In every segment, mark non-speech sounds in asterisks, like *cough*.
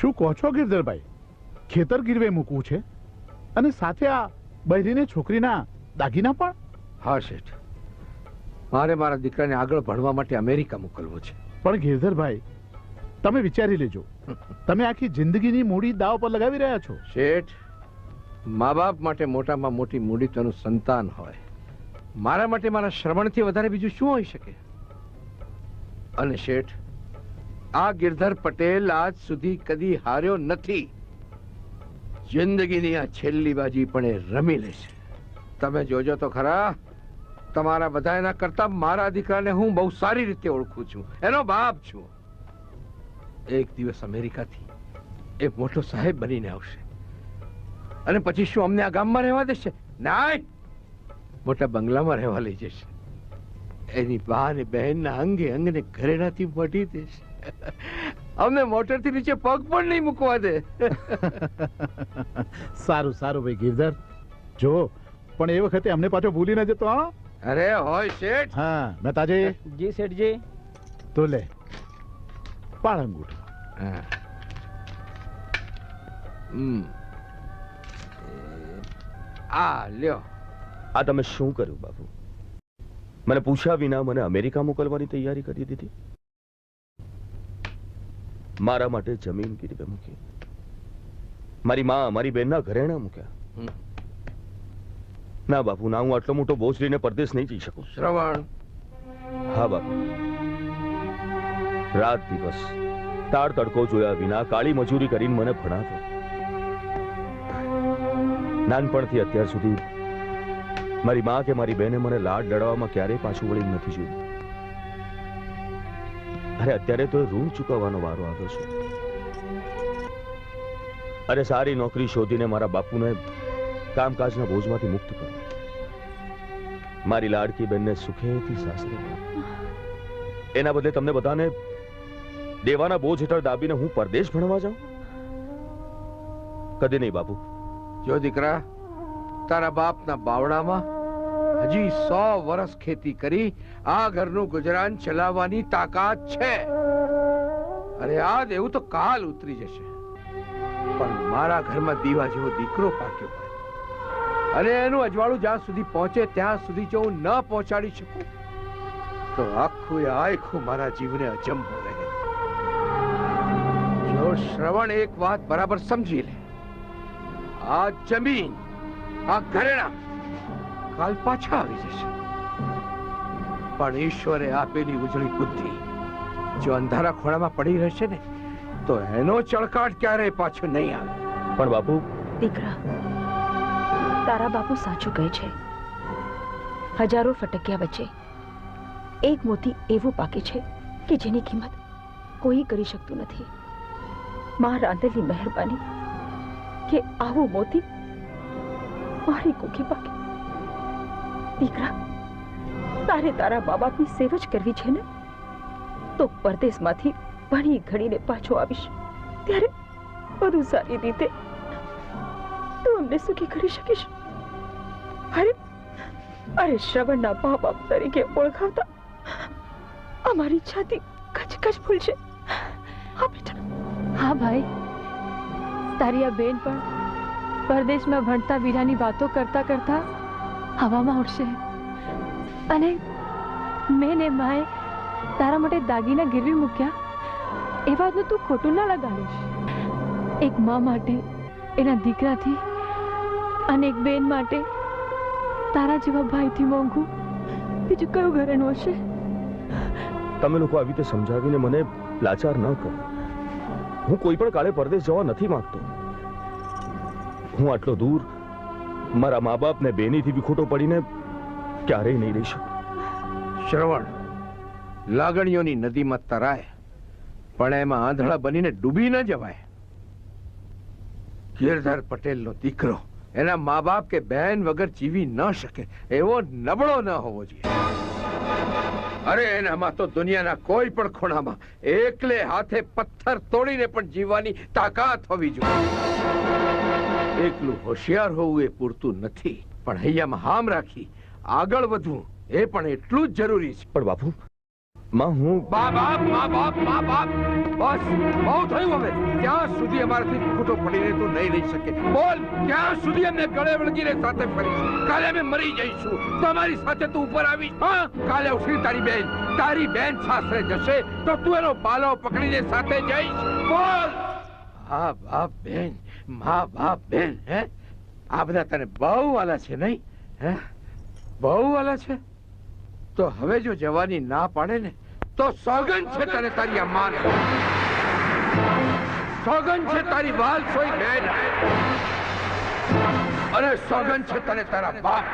શું કહો છો ગિરધરભાઈ? ખેતર ગીરવે મૂકવું છે? અને સાથે આ બહેરીને છોકરીના દાગીના પણ? હા શેઠ. મારે મારા દીકરાને આગળ ભણવા માટે અમેરિકા મોકલવો છે. પણ ગિરધરભાઈ તમે વિચારી લેજો. તમે આખી જિંદગીની મૂડી દાવ પર લગાવી રહ્યા છો. શેઠ મા બાપ માટે મોટામાં મોટી મૂડી તેનું સંતાન હોય. મારા માટે મારા શ્રવણથી વધારે બીજું શું હોઈ શકે? અને શેઠ આ ગિરધર પટેલ આજ સુધી કદી હાર્યો નથી. જિંદગીની આ છેલ્લી બાજી પણ એ રમી લેશે તમે જોજો તો ખરા, તમારા બધા એના કરતા મારા દીકરાને હું બહુ સારી રીતે ઓળખું છું. એનો બાપ છું. એક દિવસ અમેરિકાથી એ મોટો સાહેબ બનીને આવશે. અને પછી શું અમને આ ગામમાં રહેવા દેશે? ના મોટા બંગલામાં રહેવા લઈ જશે. એની બા અને બહેનના અંગે અંગને ઘરેણાથી મઢી દેશે. *laughs* અમને મોટરથી નીચે પગ પણ નહીં મૂકવા દે. *laughs* સારું સારું ભાઈ ગિરધર. જો પણ એ વખતે અમને પાછો ભૂલી ન જતો હા? અરે હોય શેઠ. હા મેં તાજે જી શેઠજી. તો લે પાળ અંગૂઠો. હા. હમ. આ લ્યો. આ તમે શું કર્યું બાપુ? મને પૂછ્યા વિના મને અમેરિકા મોકલવાની તૈયારી કરી દીધી? મારા માટે જમીન ગીરવે મૂકી. મારી માં મારી બહેનના ઘરેણા મૂક્યા. ના બાપુ ના હું આટલો મોટો બોજ લઈને પરદેશ નહીં જઈ શકું. શ્રવણ. હા બાપુ. રાત દિવસ તાળ તડકો જોયા વિના કાળી મજૂરી કરીને મને ભણાવ્યો નાનપણથી અત્યાર સુધી મારી માં કે મારી બહેને મને લાડ લડાવવામાં ક્યારેય પાછું વળી નથી જોયું. અરે અત્યારે તો ઋણ ચૂકવવાનો વારો આવ્યો છે. અરે સારી નોકરી શોધીને મારા બાપુને કામકાજના બોજમાંથી મુક્ત કરો. મારી લાડકી બેનને સુખેથી સાસરે. એના બદલે તમને બધાને દેવાના બોજ હેઠળ દાબીને હું પરદેશ ભણવા જાઉં? કદી નહીં બાપુ. જો દીકરા, તારા બાપના બાવડામાં હજી સો વર્ષ ખેતી કરી આ ઘરનું ગુજરાન ચલાવવાની તાકાત છે. અરે આ દેવું તો કાલ ઉતરી જશે. પણ મારા ઘરમાં દીવા જેવો દીકરો પાક્યો અને એનું અજવાળું જ્યાં સુધી પહોંચે ત્યાં સુધી જો હું ન પહોંચાડી શકું, તો આખું આખું મારા જીવને અચંબો રહે. જો શ્રવણ એક વાત બરાબર સમજી લે, આ જમીન, આ ઘરેણા કાલ પાછા આવી જશે. પણ ઈશ્વરે આપેલી ઉજળી બુદ્ધિ જો અંધારા ખોળામાં પડી રહેશે ને તો એનો ચળકાટ ક્યારેય પાછો નહીં આવે. પણ બાપુ? દીકરા તારા બાપુ સાચું કહે છે. હજારો ફટક્યા વચ્ચે એક મોતી એવું પાકે છે કે જેની કિંમત કોઈ કરી શકતું નથી. માં રાંધેલી મહેરબાની કે આવું મોતી મારી કોખી પાકે? દીકરા, તારે તારા મા બાપની સેવ જ કરવી છે ને? તો પરદેશમાંથી ભણી ઘડીને પાછો આવીશ. ત્યારે બધું સારી રીતે તું અમને સુખી કરી શકીશ. અરે અરે શ્રવણના મા બાપ તરીકે ઓળખાવતા અમારી છાતી કચકચ ફૂલશે. હા, બેટા. હા, ભાઈ. તારી આ બેન પણ પરદેશમાં ભણતા વીરાની વાતો કરતા કરતા હવામાં ઉડશે. અને મેં ને માએ તારા માટે દાગીના ગીરવી મૂક્યા. એ વાતનું તું ખોટું ના લગાડીશ. એક મા માટે, એના દીકરાથી, અને એક બેન માટે તારા જેવા ભાઈથી મોંઘું બીજું કયું ઘરેણું હશે? તમે લોકો આવી રીતે સમજાવીને મને લાચાર ન કરો. હું કોઈ પણ કાળે પરદેશ જવા નથી માંગતો. હું આટલો દૂર મારા મા બાપ ને બેનીથી વિખોટો પડીને ક્યારેય નહીં રહી શકું. શ્રવણ, લાગણીઓની નદીમાં તરાય, પણ એમાં આંધળા બનીને ડૂબી ન જવાય. ગિરધર પટેલનો દીકરો, એના મા બાપ કે બહેન વગર જીવી ન શકે, એવો નબળો ન હોવો જોઈએ. અરે, એનામાં તો દુનિયાના કોઈ પણ ખૂણામાં એકલે હાથે પથ્થર તોડીને પણ જીવવાની તાકાત હોવી જોઈએ. એકલું હોશિયાર હોવું એ પૂરતું નથી. પણ હૈયામાં હામ રાખી આગળ વધવું એ પણ એટલું જ જરૂરી છે. પણ બાપુ માં હું બા બાપ મા બાપ મા બાપ. બસ બહુ થયું હવે. ક્યાં સુધી અમારાથી ખોટો પડીને તું નહીં રહી શકે. બોલ ક્યાં સુધી અમને ગળે વળગીને સાથે ફરી કાલે અમે મરી જઈશું. તમારી સાથે તું ઉપર આવીશ. હા કાલે ઉઠી તારી બેન. તારી બેન સાસરે જશે તો તું એનો બાલો પકડીને સાથે જઈશ. બોલ. હા બાપ બેન. મા બાપ બેન, હે? આ બધા તને બહુ વાલા છે, નહીં? હે? બહુ વાલા છે? તો હવે જો જવાની ના પાડે ને, તો સોગન છે તને તારી અમ્માને સોગન છે તારી વાલ સોઈ બેન. અને સોગન છે તને તારા બાપ.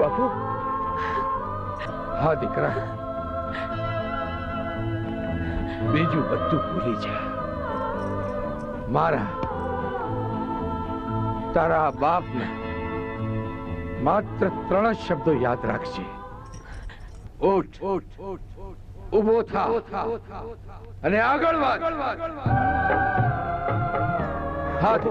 બાપુ. હા, દીકરા. બીજું બધું ભૂલી જા. મારા, તારા બાપને માત્ર ત્રણ શબ્દો યાદ રાખજે. ઉઠ ઊભો થા. અને આગળ વધ હાથ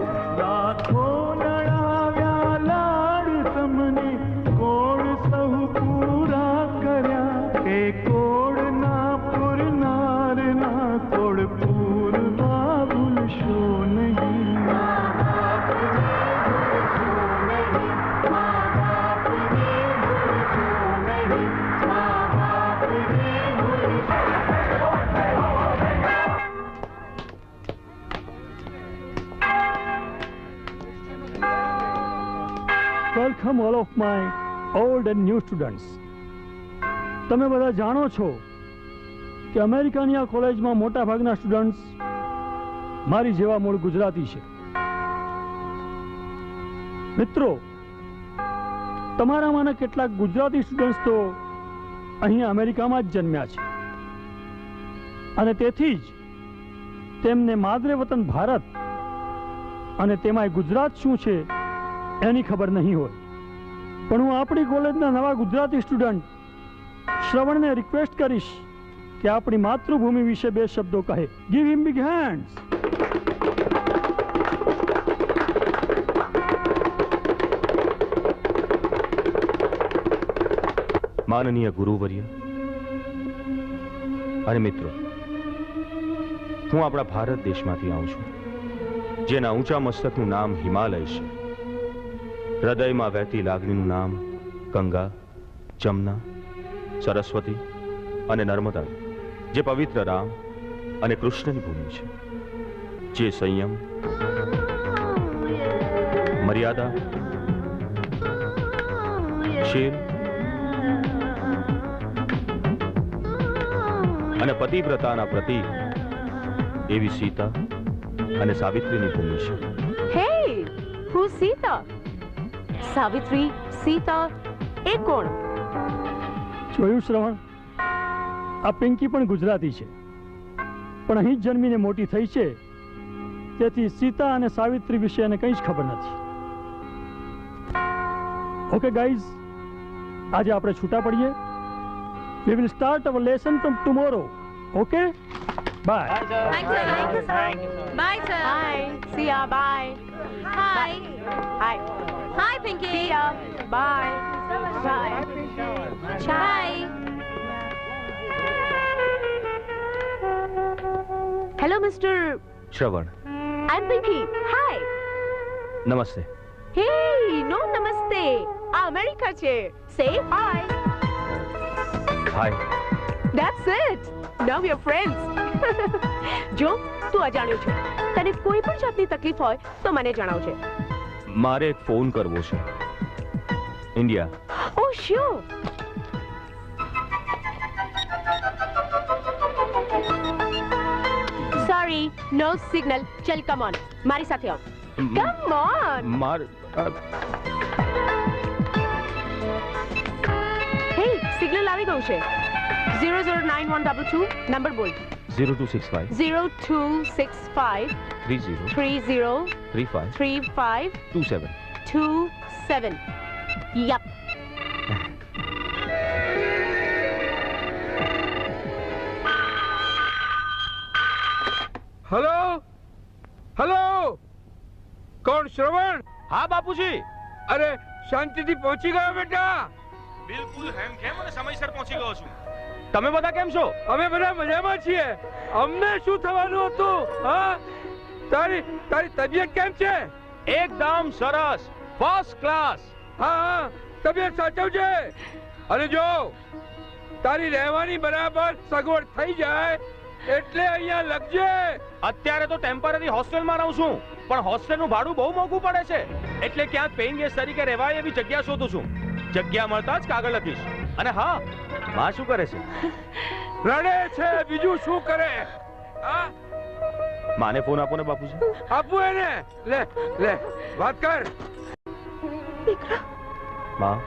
welcome all of my old and new students તમે બધા જાણો છો કે અમેરિકાની આ કોલેજમાં મોટા ભાગના સ્ટુડન્ટ્સ મારી જેવા મૂળ ગુજરાતી છે. મિત્રો, તમારામાંના કેટલાક ગુજરાતી સ્ટુડન્ટ્સ તો અહીં અમેરિકામાં જ જન્મ્યા છે. અને તેથી જ તેમને માદરે વતન ભારત અને તેમાંય ગુજરાત શું છે એની ખબર નહીં હોય. પણ હું આપણી કોલેજના નવા ગુજરાતી સ્ટુડન્ટ શ્રવણને રિક્વેસ્ટ કરીશ કે આપણી માતૃભૂમિ વિશે બે શબ્દો કહે. ગીવ હિમ બિગ હેન્ડ્સ માનનીય ગુરુવર્ય અને મિત્રો, હું આપણા ભારત દેશમાંથી આવું છું, જેના ઊંચા મસ્તકનું નામ હિમાલય છે. હૃદયમાં વહેતી લાગણીનું નામ ગંગા, જમના, સરસ્વતી અને નર્મદા, જે પવિત્ર રામ અને કૃષ્ણની ભૂમિ છે જે સંયમ, મર્યાદા, શીલ અને પતિવ્રતાના પ્રતીક એવી સીતા અને સાવિત્રીની ભૂમિ છે હે, હું Sita? Savitri, સીતા એ કોણ? જોયું શ્રવણ? આ પિંકી પણ ગુજરાતી છે. પણ અહીં જન્મીને મોટી થઈ છે. તેથી સીતા અને સાવિત્રી વિશે એને કંઈ જ ખબર નથી. ઓકે ગાઈઝ આજે આપણે છૂટા પડીએ. We will start our lesson from tomorrow okay Bye. Bye, sir. Bye. you, thank you, Bye, sir. Bye. See ya. Bye. Hi. Hi. Hi, Pinky. See ya. Bye. Bye. Bye. Hello, Mr. Shravan. I'm Pinky. Hi. Namaste. Hey, no namaste. America che. Say hi. Hi. That's it. Now we are friends. જો તું અજાણ્યો છે. તને કોઈ પણ જાતની તકલીફ હોય તો મને જણાવજે. મારે એક ફોન કરવો છે. India. Oh sure. Sorry no signal ચલ કમ ઓન મારી સાથે આવ. કમ ઓન માર હે સિગ્નલ આવી ગયું છે. Zero zero nine one double two number બોલ. Zero two six five zero two six five three zero three zero three five three five two seven two seven yup hello hello કોણ શ્રવણ હા બાપુજી અરે શાંતિથી પહોંચી ગયો બેટા બિલકુલ હેમ કેમ અને સમયસર પહોંચી ગયો છું તમે બધા કેમ છો? અમે બધા મજામાં છીએ. અમને શું થવાનું હતું? હા? તારી તારી તબિયત કેમ છે? એકદમ સરસ. ફર્સ્ટ ક્લાસ હા હા. તબિયત સાચવજે અને જો તારી રહેવાની બરાબર સગવડ થઈ જાય એટલે અહીંયા લખજે. અત્યારે તો ટેમ્પરરી હોસ્ટેલમાં રહું છું. પણ હોસ્ટેલનું ભાડું બહુ મોંઘું પડે છે. એટલે ક્યાંક પેઇંગ ગેસ્ટ તરીકે રહેવાય એવી જગ્યા શોધું છું. જગ્યા મળતા જ કાગળ લખીશ. અને હા માં શું કરે છે? *laughs* રડે છે બીજું શું કરે? હા? માને ફોન આપો ને બાપુજી. આપો એને. લે લે વાત કર. દીકરા. માં?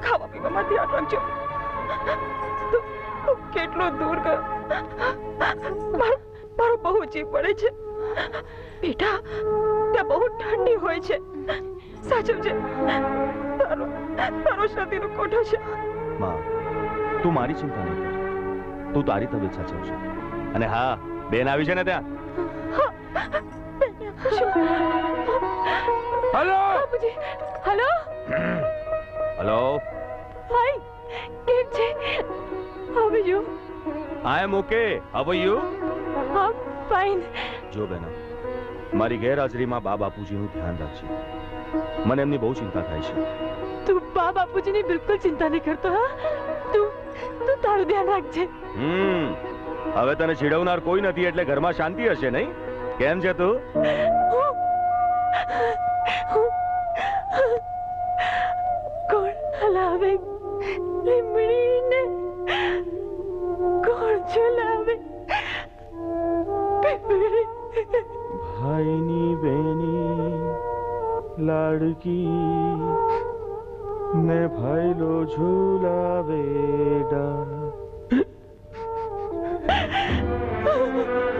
ખાવા પીવામાં ધ્યાન રાખજો કેટલો દૂર ગયો? મારો મારો બહુ જીવ પડે છે. બેટા ત્યાં બહુ ઠંડી હોય છે. સાચવજે તારો તારો શરદીનો કોઠો છે. માં તું મારી ચિંતા નહીં કર. તું તારી તબિયત સાચવશે. અને હા બેન આવી છે ને ત્યાં? હલો? બાપુજી હલો? હલો? હાય કેમ છે? How are you I am okay how are you am fine જો બેના મારી ગેરહાજરીમાં બા બાપુજીનું ધ્યાન રાખજે. મને એમની બહુ ચિંતા થાય છે. તું બા બાપુજીની બિલકુલ ચિંતા નહીં કરતો હા? તું તું તારું ધ્યાન રાખજે. હમ હવે તને ચીડવનાર કોઈ નથી એટલે ઘરમાં શાંતિ હશે નહીં? કેમ છે તું? લાડકી. ને ભાઈલો ઝુલાવે ડા *laughs*